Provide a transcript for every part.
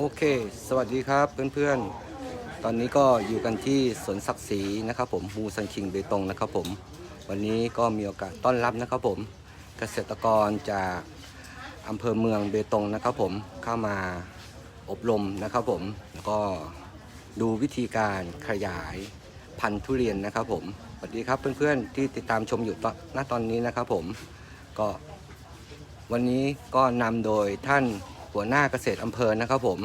โอเค สวัสดีครับเพื่อนๆ ตอนนี้ก็อยู่กันที่สวนศักดิ์ศรีนะครับผมฮูซันคิงเบตงนะครับผม วันนี้ก็มีโอกาสต้อนรับนะครับผม เกษตรกรจากอำเภอเมืองเบตงนะครับผม เข้ามาอบรมนะครับผม แล้วก็ดูวิธีการขยายพันธุ์ทุเรียนนะครับผม สวัสดีครับเพื่อนๆ ที่ติดตามชมอยู่ตอนณตอนนี้นะครับผม ก็วันนี้ก็นำโดยท่าน หัวหน้าเกษตรอำเภอนะครับผม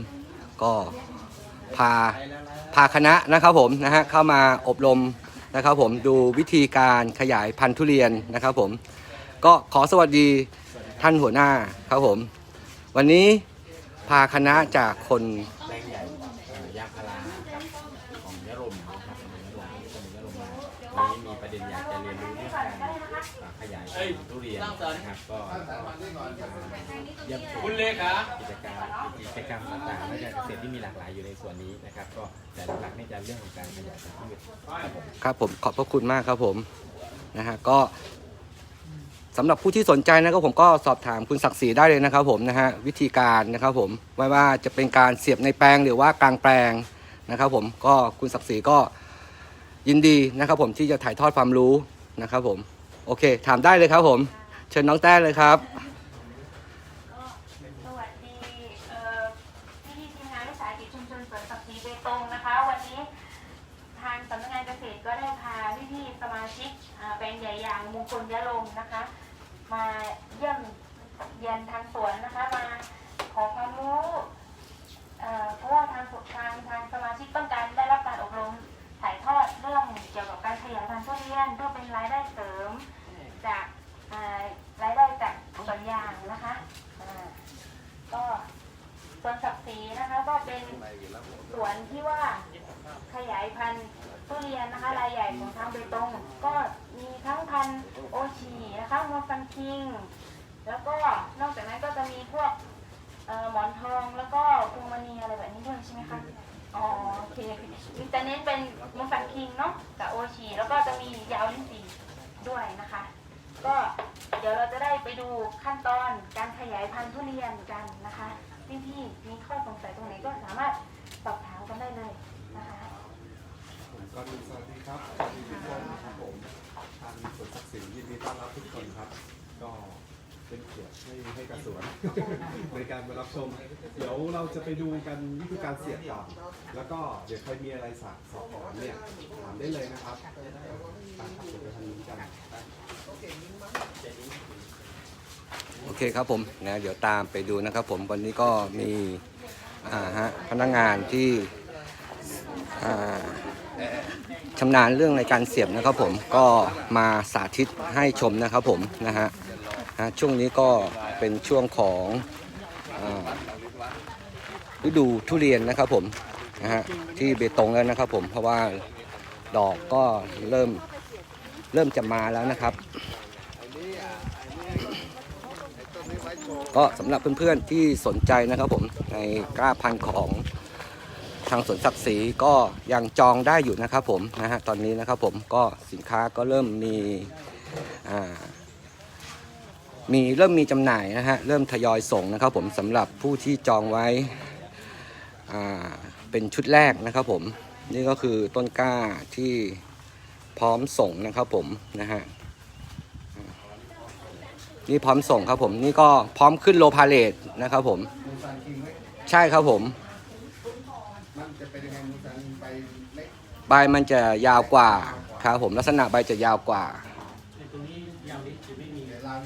ก็พาพาคณะนะครับผมนะฮะเข้ามาอบรมนะครับผมดูวิธีการขยายพันธุ์ทุเรียนนะครับผมก็ขอสวัสดีท่านหัวหน้าครับผม วันนี้พาคณะจากคนแรงใหญ่ยางพาราของยะรมนะครับยะรมยะรมมาวันนี้มีประเด็นอยากจะเรียนรู้เรื่องการ ขยายพันธุ์ทุเรียนนะครับก็เยี่ยมชมคุณเลขากิจการกิจกรรมต่างๆและการเกษตรที่มีหลากหลายอยู่ในส่วนนี้นะครับ ก็แต่หลักๆนี่จะเรื่องของการขยายพันธุ์พืชครับผมครับผมขอบพระคุณมากครับผมนะฮะก็สำหรับผู้ที่สนใจนะครับผมก็สอบถามคุณศักดิ์ศรีได้เลยนะครับผมนะฮะวิธีการนะครับผมไม่ว่าจะเป็นการเสียบในแปลงหรือว่ากลางแปลงนะครับผมก็คุณศักดิ์ศรีก็ยินดีนะครับผมที่จะถ่ายทอดความรู้นะครับผม โอเค ถามได้เลยครับผม เชิญน้องแต้เลยครับ สวัสดีเอ่อพี่ที่ทีมงานวิสาหกิจชุมชนสวนสักดิ์ศรีเบตงนะคะ วันนี้ทางสำนักงานเกษตรก็ได้พาพี่ๆสมาชิกอ่าแปลงใหญ่อย่างมงคลยะลมนะคะ มาเยี่ยมเยียนทางสวนนะคะ มาขอความรู้เอ่อเพราะว่าทางสุทางทางสมาชิกต้องการได้รับการอบรม ถ่ายทอดเรื่องเกี่ยวกับการขยายพันธุ์ทุเรียนเพื่อเป็นรายได้เสริมจากอ่ารายได้จากสวนยางนะคะอ่าก็สวนศักดิ์ศรีนะคะก็เป็นสวนที่ว่าขยายพันธุ์ทุเรียนนะคะรายใหญ่ของทางเบตงก็มีทั้งพันธุ์โอชีนะคะมอฟันคิง แล้วก็นอกจากนั้นก็จะมีพวกเอ่อหมอนทองแล้วก็พวงมณีอะไรแบบนี้ด้วยใช่ไหมคะ อ๋อโอเคจะเน้นเป็นมอฟันคิงเนาะกับโอชีแล้วก็จะมียาวลิ้นจี่ด้วยนะคะ ก็เดี๋ยวเราจะได้ไปดูขั้นตอนการขยายพันธุ์ทุเรียนกันนะคะพี่ๆมีข้อสงสัยตรงไหนก็สามารถสอบถามกันได้เลยนะคะผมก็สวัสดีครับสวัสดีทุกคนนะครับผมทางสวนศักดิ์ศรียินดีต้อนรับทุกคนครับ ก็ เป็นเกียรติให้ให้กับสวน ในการมารับชม เดี๋ยวเราจะไปดูกันวิธีการเสียบต่อแล้วก็เดี๋ยวใครมีอะไรสอบสอบถามเนี่ยถามได้เลยนะครับตามขับไปทางนี้กันโอเคครับผมนะเดี๋ยวตามไปดูนะครับผมวันนี้ก็มีอ่าฮะพนักงานที่อ่าชำนาญเรื่องในการเสียบนะครับผมก็มาสาธิตให้ชมนะครับผมนะฮะ ฮะช่วงนี้ก็เป็นช่วงของฤดูทุเรียนนะครับผมนะฮะที่เบตงแล้วนะครับผมเพราะว่าดอกก็เริ่มเริ่มจะมาแล้วนะครับ ก็สำหรับเพื่อนๆที่สนใจนะครับผมในกล้าพันธุ์ของทางสวนศักดิ์ศรีก็ยังจองได้อยู่นะครับผมนะฮะตอนนี้นะครับผมก็สินค้าก็เริ่มมีอ่า มีเริ่มมีจำหน่ายนะฮะเริ่มทยอยส่งนะครับผมสำหรับผู้ที่จองไว้เป็นชุดแรกนะครับผมนี่ก็คือต้นกล้าที่พร้อมส่งนะครับผมนะฮะนี่พร้อมส่งครับผมนี่ก็พร้อมขึ้นโลพาเลตนะครับผมใช่ครับผมใบมันจะยาวกว่าครับผมลักษณะใบจะยาวกว่า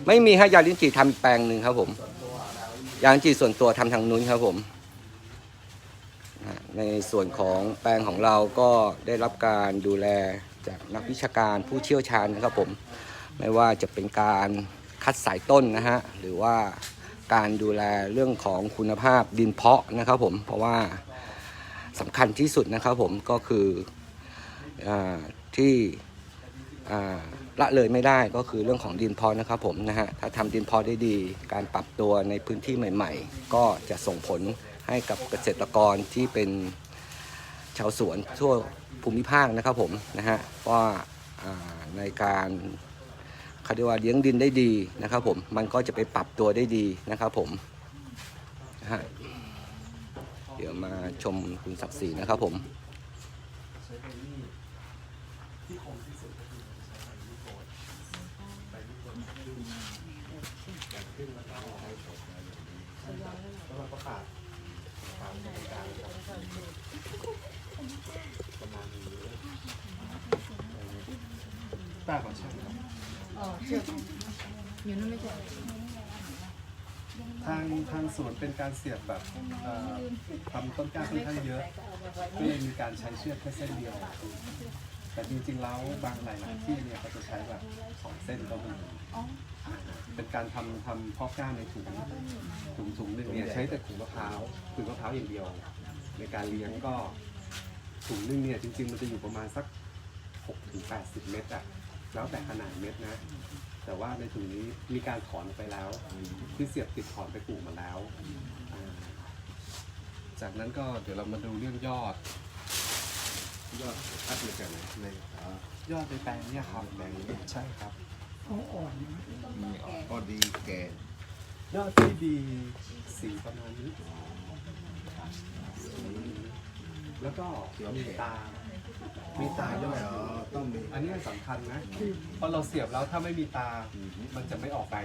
ไม่มีให้ยาลิ้นจี่ทำอีกแปลงหนึ่งครับผมยาลิ้นจี่ส่วนตัวทำทางนู้นครับผม ในส่วนของแปลงของเราก็ได้รับการดูแลจากนักวิชาการผู้เชี่ยวชาญนะครับผม ไม่ว่าจะเป็นการคัดสายต้นนะฮะหรือว่าการดูแลเรื่องของคุณภาพดินเพาะนะครับผมเพราะว่าสำคัญที่สุดนะครับผมก็คืออที่ ละเลยไม่ได้ก็คือเรื่องของดินพาะนะครับผมนะฮะถ้าทำดินพาะได้ดี การปรับตัวในพื้นที่ใหม่ ๆ ก็จะส่งผลให้กับเกษตรกรที่เป็นชาวสวนทั่วภูมิภาคนะครับผมนะฮะว่าอ่าในการเขาเรียกว่าเลี้ยงดินได้ดีนะครับผมมันก็จะไปปรับตัวได้ดีนะครับผมนะฮะเดี๋ยวมาชมคุณศักดิ์ศรีนะครับผม ขึ้นแล้วก็เอาไปโขกแล้วเราก็ปาดปาดตรงกลางครับประมาณนี้ปาดก่อนใช่ไหมครับอ๋อเชืออยู่นั่นไม่ใช่ทางทางสวนเป็นการเสียบแบบทำต้นกล้าค่อนข้างเยอะ ก็เลยมีการใช้เชือกแค่เส้นเดียว แต่จริงๆแล้วบางหลายๆที่เนี่ยเขาจะใช้แบบสองเส้นก็มี เป็นการทำทำเพาะกล้าในถุงถุงถุงหนึ่งเนี่ยใช้แต่ถุงมะพร้าวถุงมะพร้าวอย่างเดียว ในการเลี้ยงก็ถุงหนึงเนี่ยจริง ๆ มันจะอยู่ประมาณสัก6ถึง80 เม็ดอะแล้วแต่ขนาดเม็ดนะ แต่ว่าในถุงนี้มีการถอนไปแล้วที่เสียบติดถอนไปปลูกมาแล้วอ่าจากนั้นก็เดี๋ยวเรามาดูเรื่องยอด ยอดอัดมาจากไหนในอ๋อยอดในแปลงเนี่ยครับแปลงนี้ใช่ครับ มีก็ดีแก่ยอดที่ดีสีประมาณนี้แล้วก็มีตา มีตาด้วยอ๋อต้องมีอันนี้สำคัญนะเพราะเราเสียบแล้วถ้าไม่มีตา มันจะไม่ออกใบ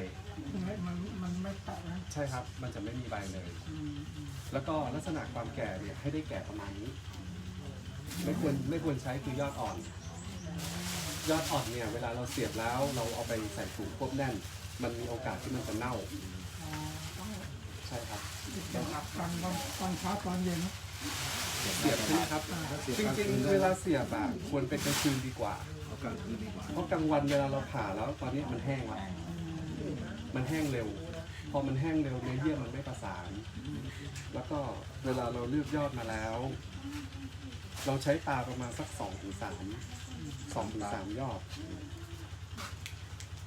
มันมันไม่ตัดนะใช่ครับ มันจะไม่มีใบเลย แล้วก็ลักษณะความแก่เนี่ยให้ได้แก่ประมาณนี้ ไม่ควรไม่ควรใช้คือยอดอ่อน ยอดอ่อนเนี่ยเวลาเราเสียบแล้วเราเอาไปใส่ถุงควบแน่น มันมีโอกาสที่มันจะเน่าใช่ครับตอนตอนตอนเช้าตอนเย็นเสียบใช่ไหมครับจริงๆเวลาเสียบอะควรเป็นกลางคืนดีกว่าเอากลางคืนดีกว่าเพราะกลางวันเวลาเราผ่าแล้วตอนนี้มันแห้งแล้วมันแห้งเร็ว พอมันแห้งเร็วเนื้อเยื่อมันไม่ประสาน แล้วก็เวลาเราเลือกยอดมาแล้ว เราใช้ตาประมาณสักสองถึงสาม สองถึงสามยอด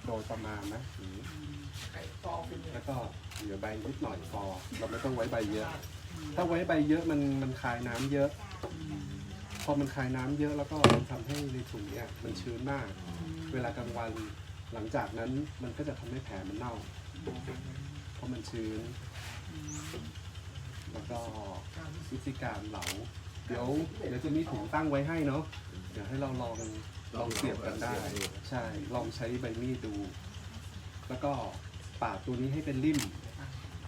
โดยประมาณนะอย่างนี้แล้วก็เหลือใบนิดหน่อยพอ เราไม่ต้องไว้ใบเยอะ ถ้าไว้ใบเยอะมันมันคายน้ำเยอะ พอมันคายน้ำเยอะแล้วก็ทำให้ในถุงเนี่ยมันชื้นมาก เวลากลางวันหลังจากนั้นมันก็จะทำให้แผลมันเน่า เพราะมันชื้น แล้วก็วิธีการเหลา เดี๋ยวเดี๋ยวจะมีถุงตั้งไว้ให้เนาะเดี๋ยวให้เราลองลองเสียบกันได้ ใช่ลองใช้ใบมีดดู แล้วก็ปาดตัวนี้ให้เป็นริม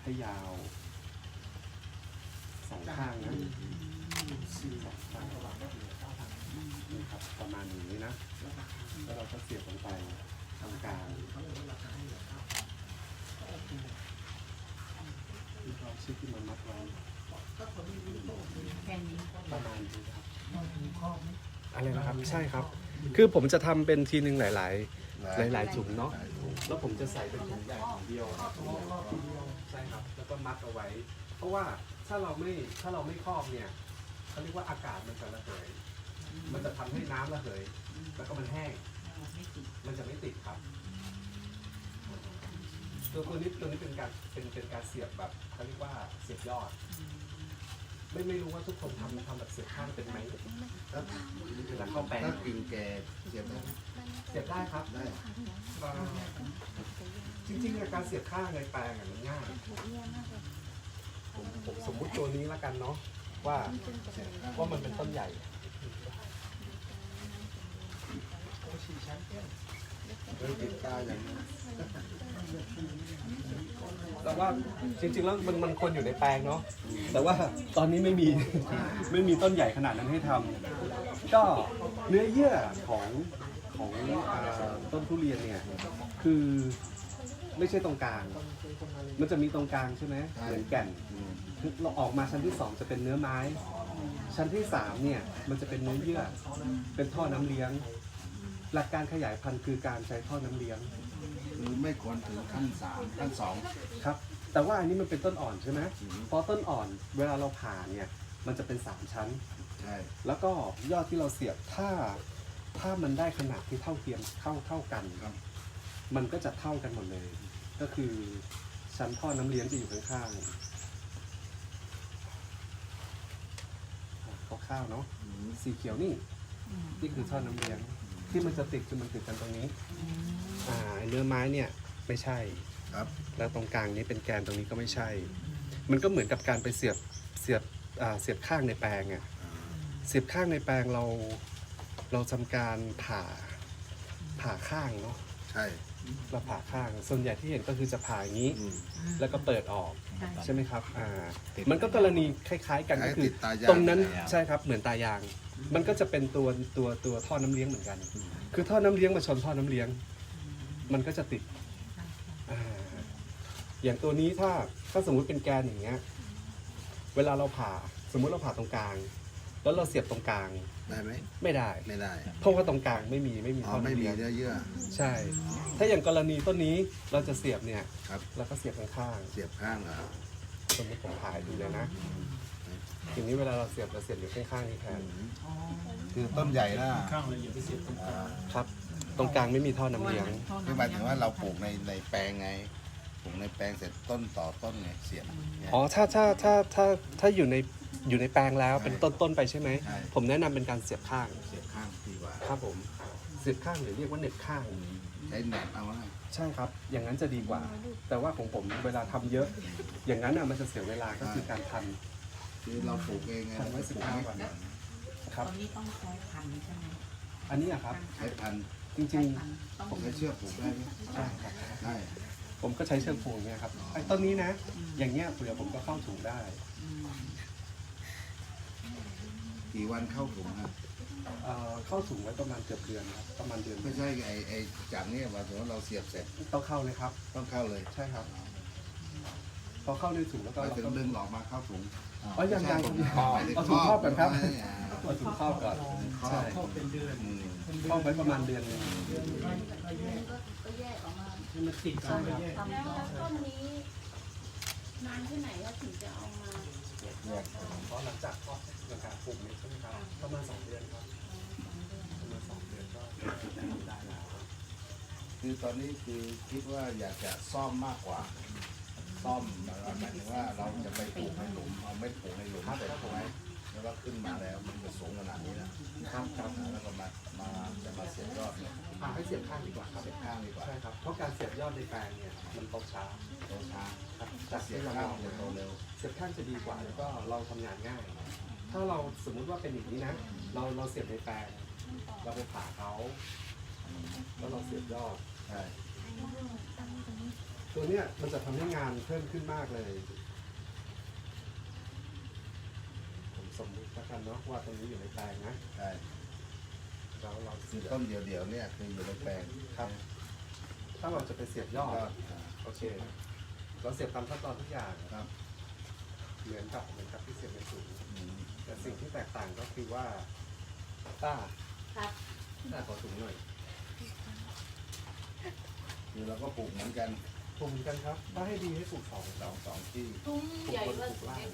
ให้ยาวสองข้างนะสองข้างนี่ครับประมาณนี้นะ แล้วเราก็เสียบลงไปตรงกางที่เราชิดที่มันมัดไว้ อะไรนะครับ ใช่ครับ คือผมจะทำเป็นทีหนึ่งหลาย ๆ หลายๆถุงเนาะ แล้วผมจะใส่เป็นถุงใหญ่ถุงเดียวใช่ครับ แล้วก็มัดเอาไว้ เพราะว่าถ้าเราไม่ถ้าเราไม่ครอบเนี่ยเขาเรียกว่าอากาศมันจะระเหย มันจะทำให้น้ำระเหย แล้วก็มันแห้ง มันจะไม่ติดครับ ตัวตัวนี้ตัวนี้เป็นการเป็นเป็นการเสียบแบบเขาเรียกว่าเสียบยอด ไม่ไม่รู้ว่าทุกคนทำทำแบบเสียบข้างเป็นไหมถ้าเวลาเข้าแปลงถ้ากิ่งแก่เสียบได้เสียบได้ครับได้อ่าจริงๆอะการเสียบข้างในแปลงอะมันง่ายผมผมสมมุติตัวนี้แล้วกันเนาะว่าว่ามันเป็นต้นใหญ่เรื่องติดตาอย่างนี้ แต่ว่าจริงๆแล้วมันมันควรอยู่ในแปลงเนาะแต่ว่าตอนนี้ไม่มี ไม่มีต้นใหญ่ขนาดนั้นให้ทำก็เนื้อเยื่อของของอ่าต้นทุเรียนเนี่ยคือไม่ใช่ตรงกลาง มันจะมีตรงกลางใช่ไหมเหมือนแก่นอืมเราออกมาชั้นที่สองจะเป็นเนื้อไม้ ชั้นที่สามเนี่ยมันจะเป็นเนื้อเยื่อเป็นท่อน้ำเลี้ยง หลักการขยายพันธุ์คือการใช้ท่อน้ำเลี้ยง คือไม่ควรถึงขั้นสามขั้นสอง ครับ แต่ว่าอันนี้มันเป็นต้นอ่อนใช่ไหมอืม เพราะต้นอ่อนเวลาเราผ่าเนี่ย มันจะเป็นสามชั้น ใช่แล้วก็ยอดที่เราเสียบถ้าถ้ามันได้ขนาดที่เท่าเทียมเท่าเท่ากัน ครับ มันก็จะเท่ากันหมดเลย ก็คือชั้นท่อน้ำเลี้ยงจะอยู่ข้างๆอะคร่าวๆเนาะอืมสีเขียวนี่นี่คือท่อน้ำเลี้ยง ที่มันจะติดคือมันติดกันตรงนี้อ่าไอ้ เนื้อไม้เนี่ยไม่ใช่ ครับ แล้วตรงกลางนี้เป็นแกนตรงนี้ก็ไม่ใช่ มันก็เหมือนกับการไปเสียบเสียบอ่าเสียบข้างในแปลงอะเสียบข้างในแปลงเรา เราทำการผ่าผ่าข้างเนาะใช่เราผ่าข้าง ส่วนใหญ่ที่เห็นก็คือจะผ่าอย่างนี้ อืม แล้วก็เปิดออกใช่ ใช่ไหมครับอ่าติดมันก็กรณีคล้าย ๆ กันใช้ก็คืติอดตายางตรงนั้นตายาง ใช่ครับเหมือนตายาง มันก็จะเป็นตัวตัวตัวท่อน้ำเลี้ยงเหมือนกัน คือท่อน้ำเลี้ยงมาชนท่อน้ำเลี้ยง มันก็จะติดอ่าอย่างตัวนี้ถ้าถ้าสมมุติเป็นแกนอย่างเงี้ย เวลาเราผ่าสมมุติเราผ่าตรงกลาง แล้วเราเสียบตรงกลางได้ไหมไม่ได้ ไม่ได้เพราะว่าตรงกลางไม่มีไม่มีอ๋อท่อไม่น้ำมีเลี้ยงเนื้อเยื่อ ใช่ ถ้าอย่างกรณีต้นนี้เราจะเสียบเนี่ยครับ แล้วก็เสียบข้างเสียบข้างเหรอๆสมมติผมผ่าให้ดูเลยนะทีนี้เวลาเราเสียบเราเสียบอยู่ข้างๆนี่แทนคือต้นใหญ่นะข้างเลยอย่าไปเสียบตรงกลางครับ ตรงกลางไม่มีท่อน้ำเลี้ยง คือหมายถึงว่าเราปลูกในในแปลงไงปลูกในแปลงเสร็จต้นต่อต้นไงเสียบเนี่ย อ๋อถ้าถ้าถ้าถ้าถ้าอยู่ในอยู่ในแปลงแล้วเป็นต้นต้นๆไปใช่ไหม ใช่ ผมแนะนำเป็นการเสียบข้าง เสียบข้างดีกว่าครับผม เสียบข้างหรือเรียกว่าเหน็บข้าง ใช้แหนบเอานะใช่ครับ อย่างนั้นจะดีกว่า แต่ว่าของผมเวลาทำเยอะ อย่างนั้นอะมันจะเสียเวลาก็คือการพัน คือเราปลูกเองไงทำไว้เราปลูก15ไม่วันก่อนครับ ตอนนี้ต้องใช้พันธุ์ใช่ไหมอันนี้อะครับ ใช้พันธุ์ จริงพันธุ์ต้องผมใช้เชือกปลูกได้ไหมๆใช่ครับได้ผมก็ใช้เชือกผูกเนี่ยครับไอ้ต้นนี้นะ อย่างเงี้ยเผื่อผมก็เข้าถุงได้อืมกี่วันเข้าถุงครับเอ่อเข้าถุงไว้ประมาณเกือบเดือนครับประมาณเดือนไม่ใช่ไอไอจากนี้มาถึงว่าเราเสียบเสร็จต้องเข้าเลยครับ ต้องเข้าเลย ใช่ครับ พอเข้าในถุงแล้วก็เราเราถึงก็ดึงออกมาเข้าถุงอ๋อยังยังไม่ใช่ผมหมายถึงเอาถุงครอบก่อนครับอ่าเอาถุงครอบก่อนใช่เข้าเป็นเดือนอืมครอบไว้ประมาณเดือนหนึงเดือนก็ก็แยกก็แยกออกมาให้มันติดกันก็แยกแล้วต้นนี้นานแค่ไหนเราถึงจะเอามาเพราะหลังจากครอบหลังจากปลูกเนี่ยใช่ไหมครับประมาณสองเดือนครับประมาณสองเดือนก็ได้แล้ว คือตอนนี้คือคิดว่าอยากจะซ่อมมากกว่า ซ่อมหมายถึงว่าเราจะไปปลูกในหลุมเอาไม่ปลูกในหลุมเสร็จใช่ไหมแล้วก็ขึ้นมาแล้วมันจะสูงขนาดนี้นะครับครับแล้วก็มามาจะมาเสียบยอดเนี่ยอ่าให้เสียบข้างดีกว่าครับเสียบข้างดีกว่าใช่ครับเพราะการเสียบยอดในแปลงเนี่ยมันโตช้าโตช้าครับถ้าเสียบข้างจะโตเร็วเสียบข้างจะดีกว่าแล้วก็เราทำงานง่าย ถ้าเราสมมุติว่าเป็นอย่างนี้นะ เราเราเสียบในแปลงเราไปผ่าเขาแล้วเราเสียบยอดใช่ ตัวเนี้ยมันจะทำให้งานเพิ่มขึ้นมากเลย ผมสมมุติแล้วกันเนาะว่าตรงนี้อยู่ในแปลงนะใช่แล้วเราคืเสีอยบต้นเดียวๆเนี่ยคืออยู่ในแปลงครับถ้าเราจะไปเสียบยอก็ดโอเค เราเสียบตามขั้นตอนทุกอย่างครับ เหมือนกับเหมือนกับที่เสียบในถุงอืมแต่สิ่งที่แตกต่างก็คือว่าต้าครับ ต้าขอถุงหน่อย คือเราก็ปลูกเหมือนกัน ปลูกเหมือนกันครับ ถ้าให้ดีให้ปลูกสองสองสองที่ ตุ้มใหญ่ว่าปลูกล่าง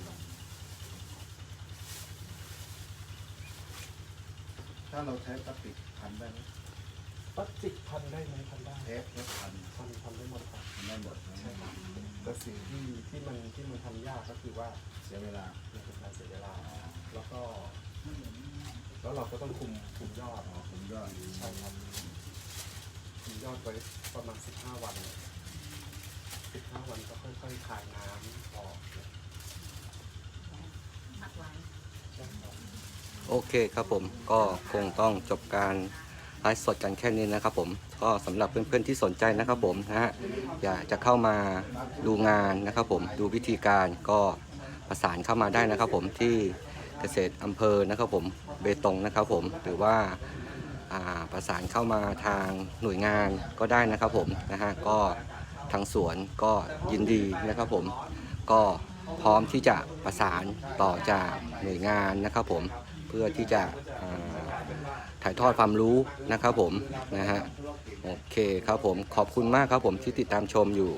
ถ้าเราใช้พลาสติกพันได้ไหมพลาสติกพันได้ไหมพันได้เทปเทปพันพันพันได้หมดครับพันได้หมดใช่ครับแต่สิ่งที่ที่มันที่มันทำยากก็คือว่าเสียเวลามันเป็นการเสียเวลา แล้วก็ แล้วเราก็ต้องคุมคุมยอดอ๋อผมยอดใช่ครับคุมยอดไว้ประมาณ 15 วัน 15วันก็ค่อยๆคลายน้ำออกหักไว้โอเคครับผมก็คงต้องจบการไลฟ์สดกันแค่นี้นะครับผมก็สำหรับเพื่อนๆที่สนใจนะครับผมนะฮะอยากจะเข้ามาดูงานนะครับผมดูวิธีการก็ประสานเข้ามาได้นะครับผมที่เกษตรอำเภอนะครับผมเบตงนะครับผมหรือว่าประสานเข้ามาทางหน่วยงานก็ได้นะครับผมนะฮะก็ ทางสวนก็ยินดีนะครับผมก็พร้อมที่จะประสานต่อจากหน่วยงานนะครับผมเพื่อที่จะถ่ายทอดความรู้นะครับผมนะฮะโอเคครับผมขอบคุณมากครับผมที่ติดตามชมอยู่